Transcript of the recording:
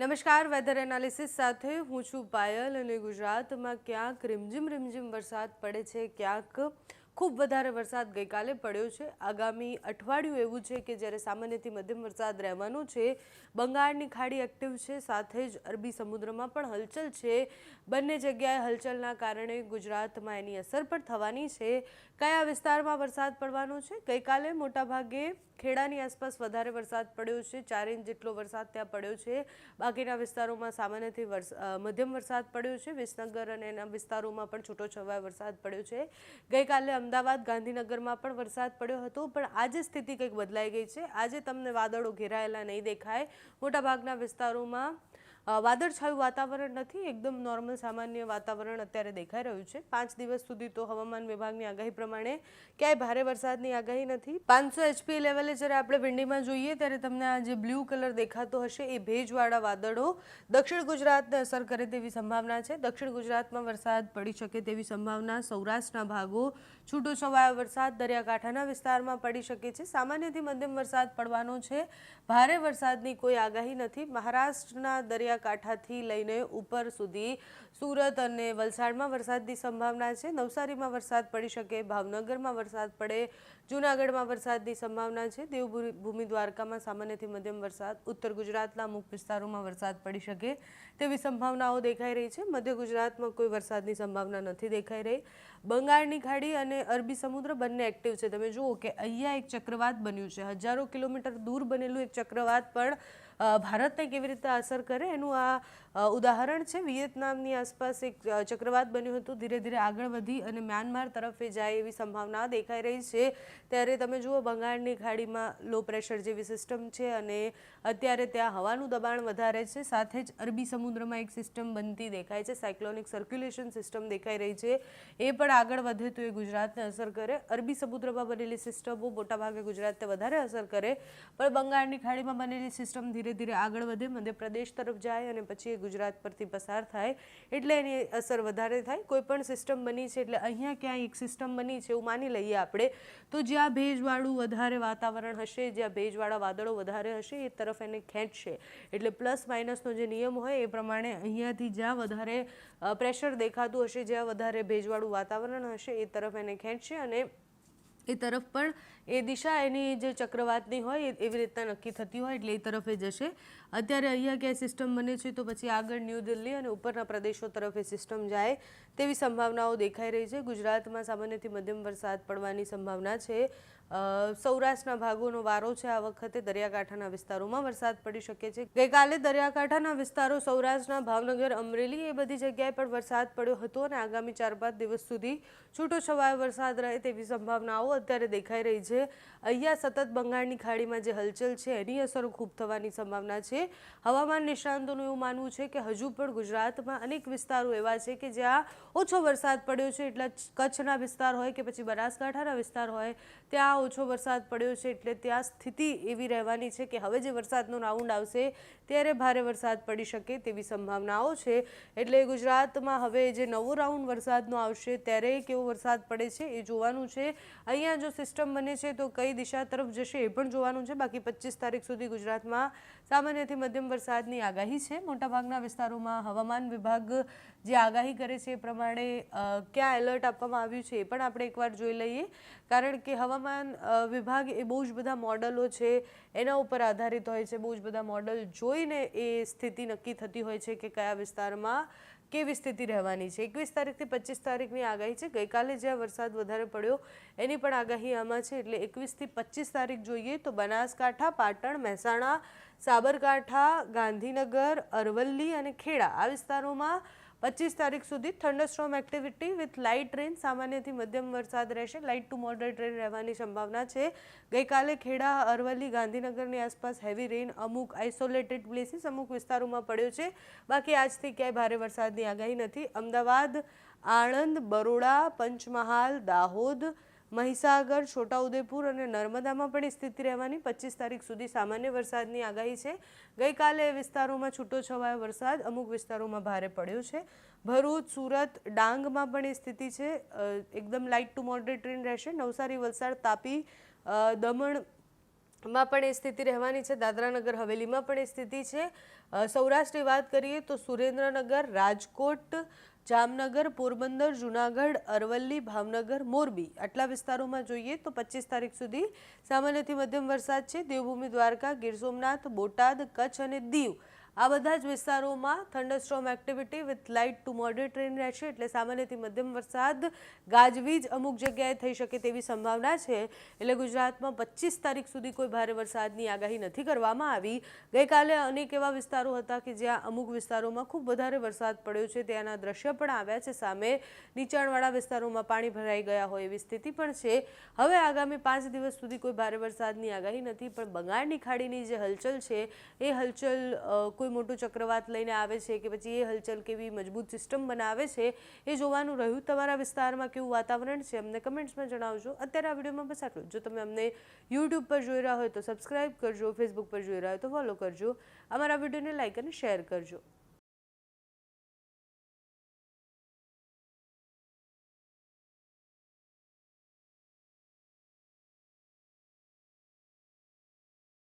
નમસ્કાર weather analysis સાથે હું છું પાયલ અને ગુજરાતમાં ક્યાંક રીમઝીમ રીમઝીમ વરસાદ પડે છે, ક્યાંક ખૂબ વધારે વરસાદ ગઈકાલે પડ્યો છે. આગામી અઠવાડિયું એવું છે કે જ્યારે સામાન્યથી મધ્યમ વરસાદ રહેવાનો છે. બંગાળની ખાડી એક્ટિવ છે, સાથે જ અરબી સમુદ્રમાં પણ હલચલ છે. બંને જગ્યાએ હલચલના કારણે ગુજરાતમાં એની અસર પણ થવાની છે. કયા વિસ્તારમાં વરસાદ પડવાનો છે? ગઈકાલે મોટાભાગે ખેડાની આસપાસ વધારે વરસાદ પડ્યો છે. ચાર ઇંચ જેટલો વરસાદ ત્યાં પડ્યો છે. બાકીના વિસ્તારોમાં સામાન્યથી મધ્યમ વરસાદ પડ્યો છે. વિસનગર અને એના વિસ્તારોમાં પણ છૂટોછવાયો વરસાદ પડ્યો છે. ગઈકાલે અમદાવાદ, ગાંધીનગરમાં પણ વરસાદ પડ્યો હતો, પણ આજે સ્થિતિ કંઈક બદલાઈ ગઈ છે. આજે તમને વાદળો ઘેરાયેલા નહીં દેખાય. મોટાભાગના વિસ્તારોમાં વાદળછાયું વાતાવરણ નથી, એકદમ નોર્મલ સામાન્ય વાતાવરણ અત્યારે દેખાઈ રહ્યું છે. પાંચ દિવસ સુધી તો હવામાન વિભાગની આગાહી પ્રમાણે ક્યાંય ભારે વરસાદની આગાહી નથી. પાંચસો એચપી લેવલે જ્યારે આપણે વિંડીમાં જોઈએ ત્યારે તમને આ જે બ્લુ કલર દેખાતો હશે એ ભેજવાળા વાદળો દક્ષિણ ગુજરાતને અસર કરે તેવી સંભાવના છે. દક્ષિણ ગુજરાતમાં વરસાદ પડી શકે તેવી સંભાવના સૌરાષ્ટ્રના ભાગો, છૂટોછવાયો વરસાદ દરિયાકાંઠાના વિસ્તારમાં પડી શકે છે. સામાન્યથી મધ્યમ વરસાદ પડવાનો છે. ભારે વરસાદની કોઈ આગાહી નથી. મહારાષ્ટ્રના દરિયાકાંઠાથી લઈને ઉપર સુધી સુરત અને વલસાડમાં વરસાદની સંભાવના છે. નવસારીમાં વરસાદ પડી શકે, ભાવનગરમાં વરસાદ પડે, જૂનાગઢમાં વરસાદની સંભાવના છે. દેવભૂમિ દ્વારકામાં સામાન્યથી મધ્યમ વરસાદ, ઉત્તર ગુજરાતના અમુક વિસ્તારોમાં વરસાદ પડી શકે તેવી સંભાવનાઓ દેખાઈ રહી છે. મધ્ય ગુજરાતમાં કોઈ વરસાદની સંભાવના નથી દેખાઈ રહી. બંગાળની ખાડી અને અરબી સમુદ્ર બંને એક્ટિવ છે. તમે જુઓ કે અહીંયા એક ચક્રવાત બન્યું છે. હજારો કિલોમીટર દૂર બનેલું એક ચક્રવાત પણ ભારતને કેવી રીતે અસર કરે એનું આ ઉદાહરણ છે. વિયેતનામની આસપાસ એક ચક્રવાત બન્યું હતું. ધીરે ધીરે આગળ વધી અને મ્યાનમાર તરફે જાય એવી સંભાવના દેખાઈ રહી છે. ત્યારે તમે જુઓ, બંગાળની ખાડીમાં લો પ્રેશર જેવી સિસ્ટમ છે અને અત્યારે ત્યાં હવાનું દબાણ વધારે છે. સાથે જ અરબી સમુદ્રમાં એક સિસ્ટમ બનતી દેખાય છે. સાયક્લોનિક સર્ક્યુલેશન સિસ્ટમ દેખાઈ રહી છે. એ પણ આગળ વધે તો એ ગુજરાતને અસર કરે. અરબી સમુદ્રમાં બનેલી સિસ્ટમો મોટાભાગે ગુજરાતને વધારે અસર કરે. પણ બંગાળની ખાડીમાં બનેલી સિસ્ટમ ધીરે ધીરે ધીરે આગળ વધે મધ્યપ્રદેશ તરફ જાય અને પછી એ ગુજરાત પરથી પસાર થાય. એટલે એની અસર વધારે થાય. કોઈ પણ સિસ્ટમ બની છે એટલે અહીંયા ક્યાંય એક સિસ્ટમ બની છે એવું માની લઈએ આપણે, તો જ્યાં ભેજવાળું વધારે વાતાવરણ હશે, જ્યાં ભેજવાળા વાદળો વધારે હશે, એ તરફ એને ખેંચશે. એટલે પ્લસ માઇનસનો જે નિયમ હોય એ પ્રમાણે અહીંયાથી જ્યાં વધારે પ્રેશર દેખાતું હશે, જ્યાં વધારે ભેજવાળું વાતાવરણ હશે, એ તરફ એને ખેંચશે અને એ તરફ પણ એ દિશા, એની જે ચક્રવાતની હોય એવી રીતના નક્કી થતી હોય એટલે એ તરફે જશે. અત્યારે અહીંયા ક્યાંય સિસ્ટમ બને છે તો પછી આગળ ન્યૂ દિલ્હી અને ઉપરના પ્રદેશો તરફ એ સિસ્ટમ જાય તેવી સંભાવનાઓ દેખાઈ રહી છે. ગુજરાતમાં સામાન્યથી મધ્યમ વરસાદ પડવાની સંભાવના છે. સૌરાષ્ટ્રના ભાગોનો વારો છે. આ વખતે દરિયાકાંઠાના વિસ્તારોમાં વરસાદ પડી શકે છે. ગઈકાલે દરિયાકાંઠાના વિસ્તારો સૌરાષ્ટ્રના ભાવનગર, અમરેલી એ બધી જગ્યાએ પણ વરસાદ પડ્યો હતો અને આગામી ચાર પાંચ દિવસ સુધી છૂટો છવાયો વરસાદ રહે તેવી સંભાવનાઓ અત્યારે દેખાઈ રહી છે. અહીંયા સતત બંગાળની ખાડીમાં જે હલચલ છે, એની અસરો ખૂબ થવાની સંભાવના છે. હવામાન નિષ્ણાંતોનું એવું માનવું છે કે હજુ પણ ગુજરાતમાં અનેક વિસ્તારો એવા છે કે જ્યાં ઓછો વરસાદ પડ્યો છે. એટલે કચ્છના વિસ્તાર હોય કે પછી બનાસકાંઠાના વિસ્તાર હોય, ત્યાં ઓછો વરસાદ પડ્યો છે એટલે ત્યાં સ્થિતિ એવી રહેવાની છે કે હવે જે વરસાદનો રાઉન્ડ આવશે, ત્યારે ભારે વરસાદ પડી શકે તેવી સંભાવનાઓ છે. એટલે ગુજરાતમાં હવે જે નવો રાઉન્ડ વરસાદનો આવશે, ત્યારે કેવો વરસાદ પડે છે એ જોવાનું છે. અહીંયા જો સિસ્ટમ બને છે તો કઈ દિશા તરફ જશે એ પણ જોવાનું છે. બાકી પચીસ તારીખ સુધી ગુજરાતમાં સામાન્યથી મધ્યમ વરસાદની આગાહી છે. મોટાભાગના વિસ્તારોમાં હવામાન વિભાગ જે આગાહી કરે છે એ પ્રમાણે ક્યાં એલર્ટ આપવામાં આવ્યું છે એ પણ આપણે એકવાર જોઈ લઈએ. કારણ કે હવામાન વિભાગ એ બહુ જ બધા મોડલો છે, એના ઉપર આધારિત હોય છે, બહુ જ બધા મોડલ જોઈને એ સ્થિતિ નક્કી થતી હોય છે કે કયા વિસ્તારમાં કેવી સ્થિતિ રહેવાની છે. એકવીસ તારીખથી પચીસ તારીખની આગાહી છે. ગઈકાલે જ્યાં વરસાદ વધારે પડ્યો, એની પણ આગાહી આમાં છે. એટલે એકવીસથી પચીસ તારીખ જોઈએ તો બનાસકાંઠા, પાટણ, મહેસાણા સાબરકાંઠા, ગાંધીનગર, અરવલ્લી અને ખેડા આ વિસ્તારોમાં પચીસ તારીખ સુધી thunderstorm activity with light rain સામાન્યથી મધ્યમ વરસાદ રહેશે. લાઇટ ટુ મોડરેટ રેન રહેવાની સંભાવના છે. ગઈકાલે ખેડા, અરવલ્લી, ગાંધીનગરની આસપાસ હેવી રેન અમુક આઇસોલેટેડ પ્લેસીસ અમુક વિસ્તારોમાં પડ્યો છે. બાકી આજથી ક્યાંય ભારે વરસાદની આગાહી નથી. અમદાવાદ, આણંદ, બરોડા, પંચમહાલ, દાહોદ મહીસાગર, છોટાઉદેપુર અને નર્મદામાં પણ સ્થિતિ રહેવાની. પચીસ તારીખ સુધી સામાન્ય વરસાદની આગાહી છે. ગઈકાલે એ વિસ્તારોમાં છૂટો છવાયો વરસાદ, અમુક વિસ્તારોમાં ભારે પડ્યો છે. ભરૂચ, સુરત, ડાંગમાં પણ એ સ્થિતિ છે. એકદમ લાઇટ ટુ મોડરેટ રહેશે. નવસારી, વલસાડ તાપી દમણ માં પણ એ સ્થિતિ રહેવાની છે. દાદરાનગર હવેલીમાં પણ એ સ્થિતિ છે. સૌરાષ્ટ્રની વાત કરીએ તો સુરેન્દ્રનગર, રાજકોટ, જામનગર, પોરબંદર, જુનાગઢ, અરવલ્લી, ભાવનગર, મોરબી આટલા વિસ્તારોમાં જોઈએ તો પચીસ તારીખ સુધી સામાન્યથી મધ્યમ વરસાદ છે. દેવભૂમિ દ્વારકા, ગીર સોમનાથ, બોટાદ, કચ્છ અને દીવ આ બધા જ વિસ્તારોમાં thunderstorm activity with light to moderate rain રહેશે એટલે સામાન્યથી મધ્યમ વરસાદ, ગાજવીજ અમુક જગ્યાએ થઈ શકે તેવી સંભાવના છે. એટલે ગુજરાતમાં પચીસ તારીખ સુધી કોઈ ભારે વરસાદની આગાહી નથી કરવામાં આવી. ગઈકાલે અનેક એવા વિસ્તારો હતા કે જ્યાં અમુક વિસ્તારોમાં ખૂબ વધારે વરસાદ પડ્યો છે. ત્યાંના દ્રશ્ય પણ આવ્યા છે. સામે નીચાણવાળા વિસ્તારોમાં પાણી ભરાઈ ગયા હોય એવી સ્થિતિ પણ છે. હવે આગામી પાંચ દિવસ સુધી કોઈ ભારે વરસાદની આગાહી નથી, પણ બંગાળની ખાડીની જે હલચલ છે, એ હલચલ કોઈ મોટું ચક્રવાત લઈને આવે છે કે પછી એ હલચલ કેવી મજબૂત સિસ્ટમ બનાવે છે એ જોવાનું રહ્યું. તમારા વિસ્તારમાં કેવું વાતાવરણ છે અમને કમેન્ટ્સમાં જણાવજો. અત્યારે આ વિડીયોમાં બસ આટલું જ. તમે અમને યુટ્યુબ પર જોઈ રહ્યા હોય તો સબસ્ક્રાઇબ કરજો ફેસબુક પર જોઈ રહ્યા હોય તો ફોલો કરજો. અમારા વિડીયોને લાઇક અને શેર કરજો.